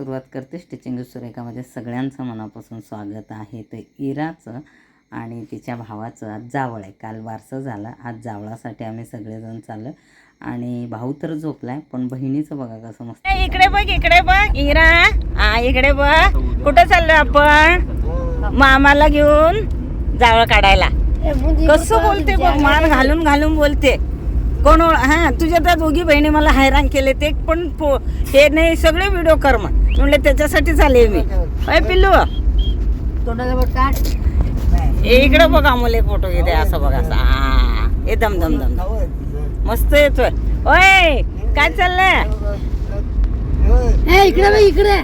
सुरुवात करते. स्टिचिंग सुरेखामध्ये सगळ्यांचं मनापासून स्वागत आहे. तर इराचं आणि तिच्या भावाचं. आज जावळ आहे. काल वारसं झालं. आज जावळासाठी आम्ही सगळेजण चाललो आणि भाऊ तर झोपलाय पण बहिणीचं बघा कसं मस्त. इकडे बघ इकडे बघ इरा. हा इकडे बघ. कुठं चाललोय आपण? मामाला घेऊन जावळ काढायला. कसं बोलते बघ मान घालून घालून बोलते. कोण ओळ- हा तुझ्या त्या दोघी बहिणी मला हैराण केले ते पण पो- हे नाही सगळे व्हिडिओ कर मग म्हणले त्याच्यासाठी झाले मी. अय पिल्लू. ए, इकडे बघा मुले फोटो घेते असं बघा असं. हा हे दम दम दम दम. मस्त येतोय ओय काय चाललंय? इकडे बघ इकडे.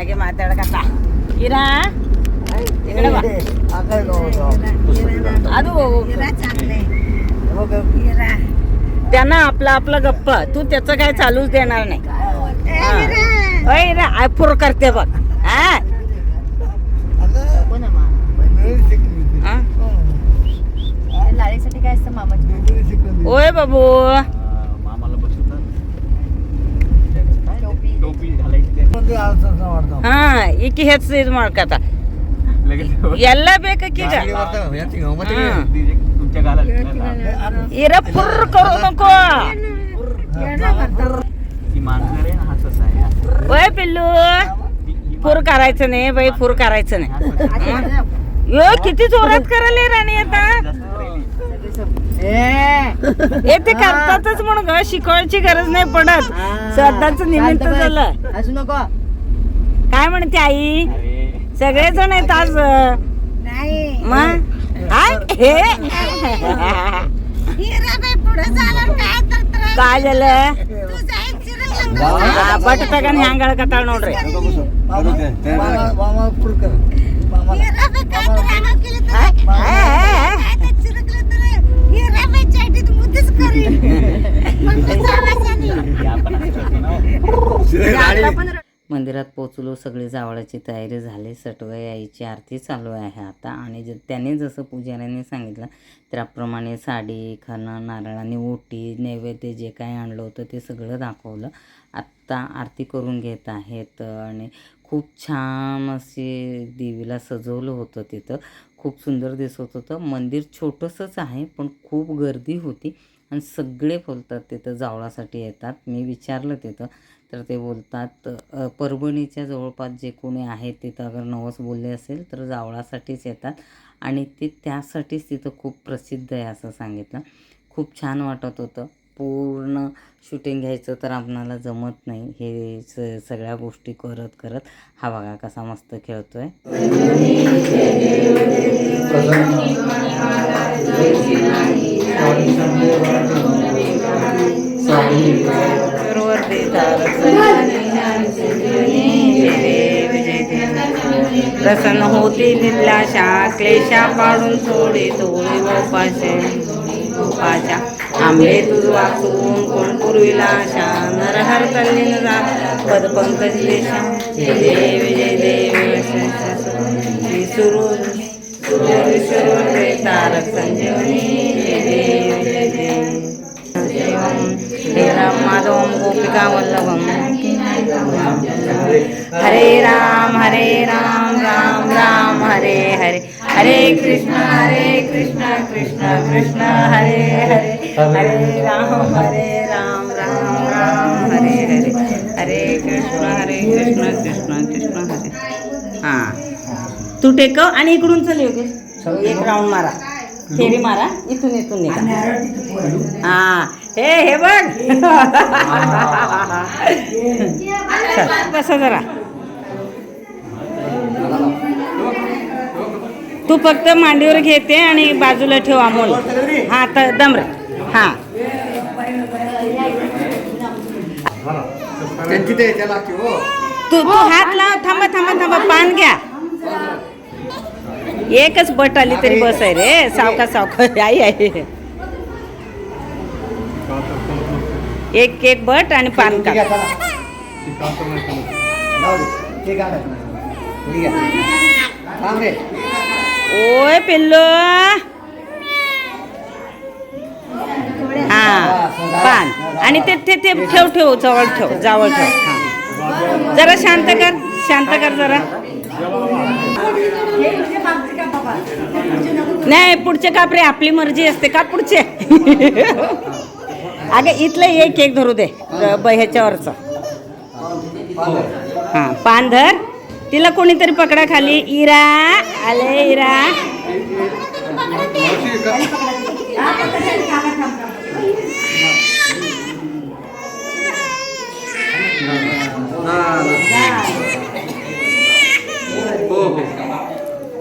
आगे माताड कसा इरा इकडे बघ. अदू त्यांना आपला आपला गप्प तू त्याचं काय चालूच देणार नाही हा. ओय इरा आय फुर करते बघ हा? हा? लाडीसाठी काय असतं मामाची ओय बाबू मामाला बसवतात टोपी घालायची हा इकी हेच आता लगेच ಎಲ್ಲ ಬೇಕೀಗ तुमच्या गाला इरा फुर करू नको. ती मांजर आहे ना हसच आहे. ओय पिल्लू. फुर करायचं नाही बाई फुर करायचं नाही. यो किती जोरात करायला राणी आता? हे ते करतातच म्हणून ग शिकवायची गरज नाही पडत. स्वतःच निमित्त झालं. असू नको. काय म्हणते आई? सगळे जण आहेत आज नाही. मग? ಕಾಜಲ್. ಬಟ್ಟೆ ತಗೊಂಡ್ ಹೆಂಗ್ ಹೇಳ್ಕತ್ತಾಳ ನೋಡ್ರಿ. मंदिरात पोचलो सगळी जावळाची तयारी झाली सटवाई यायची आरती चालू आहे आता. आणि ज त्याने जसं पुजाऱ्यांनी सांगितलं त्याप्रमाणे साडी खाणं नारळाने ओटी नैवेद्य जे काय आणलं होतं ते सगळं दाखवलं. आत्ता आरती करून घेत आहेत आणि खूप छान असे देवीला सजवलं होतं तिथं. खूप सुंदर दिसत होतं. मंदिर छोटंसंच आहे पण खूप गर्दी होती. आणि सगळे बोलतात तिथं जावळासाठी येतात. मी विचारलं तिथं तर ते बोलतात परभणीच्या जवळपास जे कोणी आहेत तिथं अगर नवस बोलले असेल तर जावळासाठीच येतात. आणि ते त्यासाठीच तिथं खूप प्रसिद्ध आहे असं सांगितलं. खूप छान वाटत होतं. पूर्ण शूटिंग घ्यायचं तर आपणाला जमत नाही. हे स सगळ्या गोष्टी करत करत हा बघा कसा मस्त खेळतो आहे प्रसन्न होती निलाशा क्लेशा पाडून सोडे तोळे गोपाशे गोपाच्या आंबे तुझ वाचून कोण पूर्वीला आशा? नरहर कल्लीन जा पद पंकज देशा जय देव जय देव श्री सुरू. सुरू तारक संजीवनी जय देव जय देव. हे राम माधवम गोपिका वल्लभम हरे राम हरे राम राम राम हरे हरे। हरे कृष्ण हरे कृष्ण कृष्ण कृष्ण हरे हरे। हरे राम हरे राम राम राम हरे हरे। हरे कृष्ण हरे कृष्ण कृष्ण कृष्ण हरे। हां। तू टेकव आणि इकडून चल योगेश. एक राऊंड मारा. फेरी मारा. इथून इथून निघा. हा. हे हे बघ. बसा जरा. तू फक्त मांडीवर घेते आणि बाजूला ठेव अमोल. हा तर दम रे हा हो. तू तू हात लाव थांबा थांबा थांबा पान घ्या. एकच बट आली तरी बस आहे रे. सावका सावका. आई आहे एक एक बट आणि पान का ओय पिल्लो. हा पान. आणि ते ते ते ठेव ठेव जवळ ठेव जवळ ठेव. हा. जरा शांत कर शांत कर जरा. नाही पुढचे काप रे आपली मर्जी असते. का पुढचे. अगं इथलं एक एक धरू दे ब- ह्याच्यावरचं. हां पान धर. तिला कोणीतरी पकडा खाली. इरा आले इरा.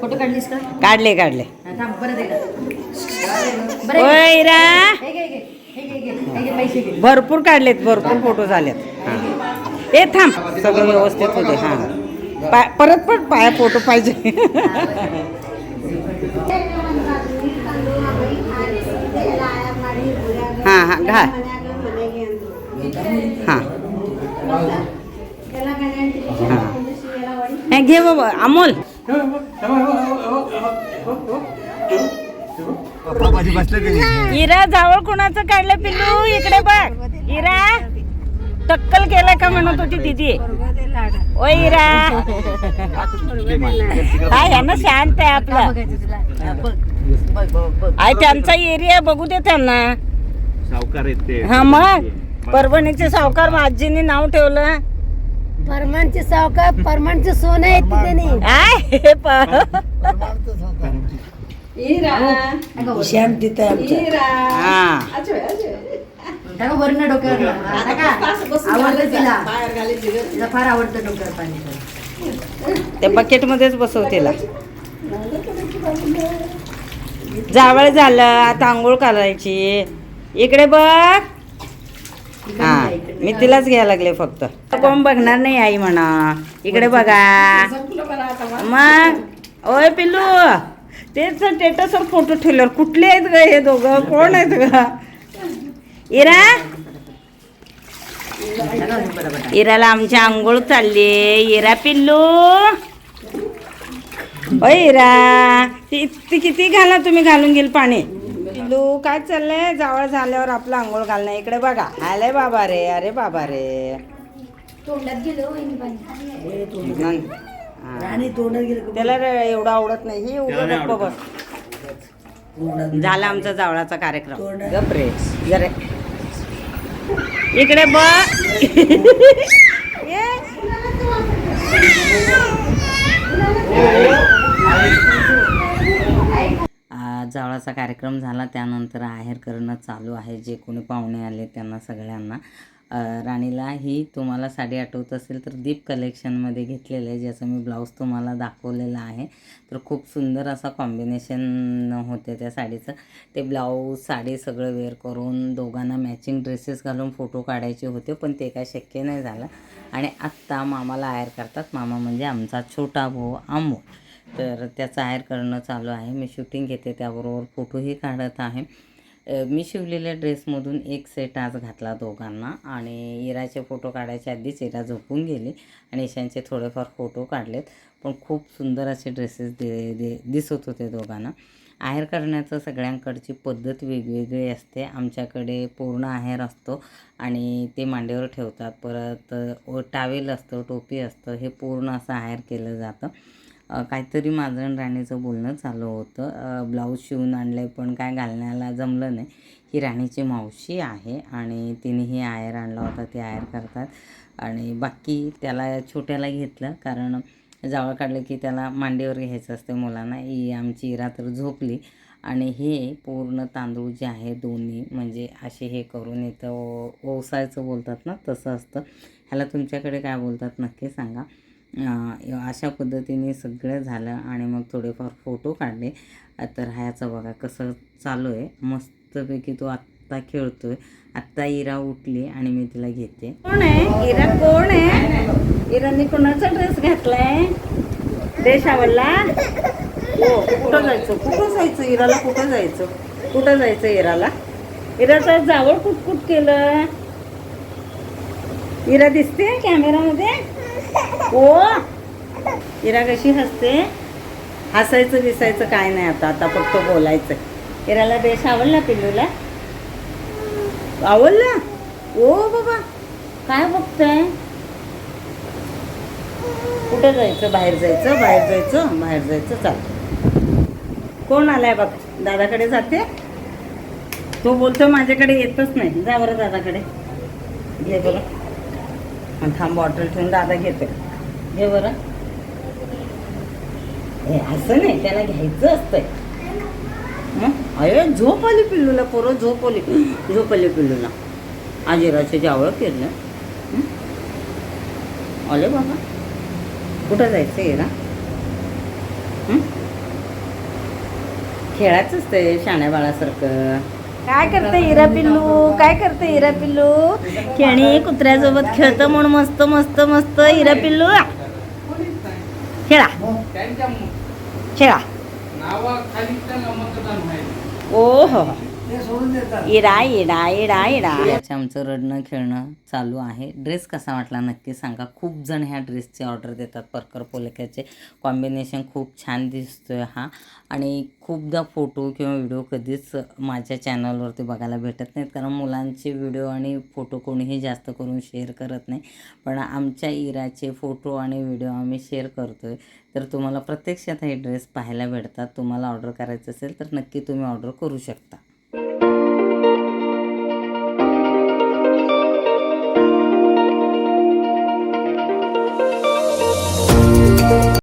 फोटो काढलीस का? काढले काढले. इरा. भरपूर काढलेत भरपूर फोटो झालेत. हां. ए थांब. सगळं व्यवस्थित होते हां. पाय परत पण पाया फोटो पाहिजे. हां हां घाल. हां. हां. हे घे बाबा अमोल. इरा जावळ कोणाचं काढलं पिल्लू? इकडे बघ. इरा टक्कल केलं का म्हणत होती दिदी? ओ इरा. काय आहे ना शांत आहे आपलं. हा, आहे त्यांचा एरिया बघू दे त्यांना. सावकार आहेत ते. हा मग. परभणीचे सावकार आजीने नाव ठेवलं. परमानचे सावकार परमानचे सोनं आहे त्यांनी आय वरण डोक्यावर तिला फार आवडतं डोक्यावर पाणी त्या बकेटमध्येच बसव तिला जावळ झालं आता आंघोळ करायची इकडे बघ हा मी तिलाच घ्यायला लागले फक्त कोण बघणार नाही आई म्हणा इकडे बघा मग ओय पिल्लू तेच स्टेटसवर फोटो ठेवल्यावर कुठले आहेत ग हे दोघं? कोण आहेत ग? इरा? इराला आमची आंघोळ चालली इरा पिल्लू? ओ इरा ती ती किती घाला तुम्ही घालून घेईल पाणी? पिल्लू काय चाललंय? जावळ झाल्यावर आपलं आंघोळ घालणं इकडे बघा. आले बाबा रे अरे बाबा रे. तोंडात गेलो हा. त्याला रे एवढं आवडत नाही. ही उभं गप्प बस झाला आमचा जावळाचा कार्यक्रम. गप रे. जरा इकडे ये. आ, जावळाचा कार्यक्रम झाला. त्यानंतर आहेर करणं चालू आहे. जे कोणी पाहुणे आले त्यांना सगळ्यांना. राणीला ही तुम्हाला साडी आठवत असेल तर दीप कलेक्शनमध्ये घेतलेलं आहे ज्याचं मी ब्लाऊज तुम्हाला दाखवलेला आहे. तर खूप सुंदर असा कॉम्बिनेशन होते त्या साडीचं. ते ब्लाऊज साडी सगळं वेअर करून दोघांना मॅचिंग ड्रेसेस घालून फोटो काढायचे होते पण ते काय शक्य नाही झालं. आणि आत्ता मामाला आयर करतात. मामा म्हणजे आमचा छोटा भाऊ आंबो. तर त्याचं आयर करणं चालू आहे. मी शूटिंग घेते त्याबरोबर फोटोही काढत आहे. मी शिवलेल्या ड्रेसमधून एक सेट आज घातला दोघांना आणि इराचे फोटो काढायच्या आधीच इरा झोपून गेली आणि ईशांचे थोडेफार फोटो काढलेत. पण खूप सुंदर असे ड्रेसेस दे दे दिसत होते दोघांना. आहेर करण्याचं सगळ्यांकडची पद्धत वेगवेगळी असते. आमच्याकडे पूर्ण आहेर असतो आणि ते मांडीवर ठेवतात. परत टावेल असतं टोपी असतं हे पूर्ण असं आहेर केलं जातं. काहीतरी माझं आणि राणीचं बोलणं चालू होतं. ब्लाऊज शिवून आणलं आहे पण काय घालण्याला जमलं नाही. ही राणीची मावशी आहे आणि तिने ही आयर आणला होता. ती आयर करतात. आणि बाकी त्याला छोट्याला घेतलं कारण जावळ काढलं की त्याला मांडीवर घ्यायचं असतं मुलांना. ही आमची इरा तर झोपली. आणि हे पूर्ण तांदूळ जे आहे दोन्ही म्हणजे असे हे करून इथं ओ- ओसायचं बोलतात ना तसं असतं. ह्याला तुमच्याकडे काय बोलतात नक्की सांगा. अशा पद्धतीने सगळं झालं आणि मग थोडेफार फोटो काढले. तर ह्याचं बघा कसं चालू आहे मस्तपैकी तो आत्ता खेळतोय. आत्ता इरा उठली आणि मी तिला घेते. कोण आहे? इरा कोण आहे? इराने कोणाचा ड्रेस घातलाय? देश आवडला हो कुठं जायचं? कुठं जायचं? इराला कुठं जायचं? कुठं जायचं इराला? इराचा जावळ कुटकुट केलं. इरा दिसते कॅमेरामध्ये? ओ इरा कशी हसते? हसायचं दिसायचं काय नाही आता. आता फक्त बोलायचं. इराला देश आवडला पिल्लूला? आवडला? ओ बाबा काय बघतोय? कुठं जायचं? बाहेर जायचं बाहेर जायचं बाहेर जायचं चालतं कोण आलाय बघ? दादाकडे जाते? तो बोलतो माझ्याकडे येतच नाही. जा बरं दादाकडे. हे बरं आणि थांब बॉटल ठेवून दादा घेते घे बरं. हे असं नाही त्याला घ्यायचं असतंय. अरे झोप आली पिल्लूला पोरं झोप आली. झोप आली पिल्लूला. आजीराचे जावळ केलं अले आले बाबा. कुठं जायचं येरा ना खेळायचंच ते शाण्या बाळासारखं काय करते हिरा पिल्लू? काय करते हिरा पिल्लू? खेळणी कुत्र्यासोबत खेळतं म्हणून मस्त मस्त मस्त. हिरा पिल्लू खेळा. खेळा. ओ हो इडा इडा इडा इडा आमचं रडणं खेळणं चालू आहे. ड्रेस कसा वाटला नक्की सांगा. खूप जण ह्या ड्रेसची ऑर्डर देतात. परकर पोलक्याचे. कॉम्बिनेशन खूप छान दिसतोय हा. आणि खूपदा फोटो किंवा व्हिडिओ कधीच माझ्या चॅनलवरती बघायला भेटत नाहीत. कारण मुलांचे व्हिडिओ आणि फोटो कोणीही जास्त करून शेअर करत नाही. पण आमच्या इराचे फोटो आणि व्हिडिओ आम्ही शेअर करतोय. तर तुम्हाला प्रत्यक्षात हे ड्रेस पाहायला भेटतात. तुम्हाला ऑर्डर करायचं असेल तर नक्की तुम्ही ऑर्डर करू शकता.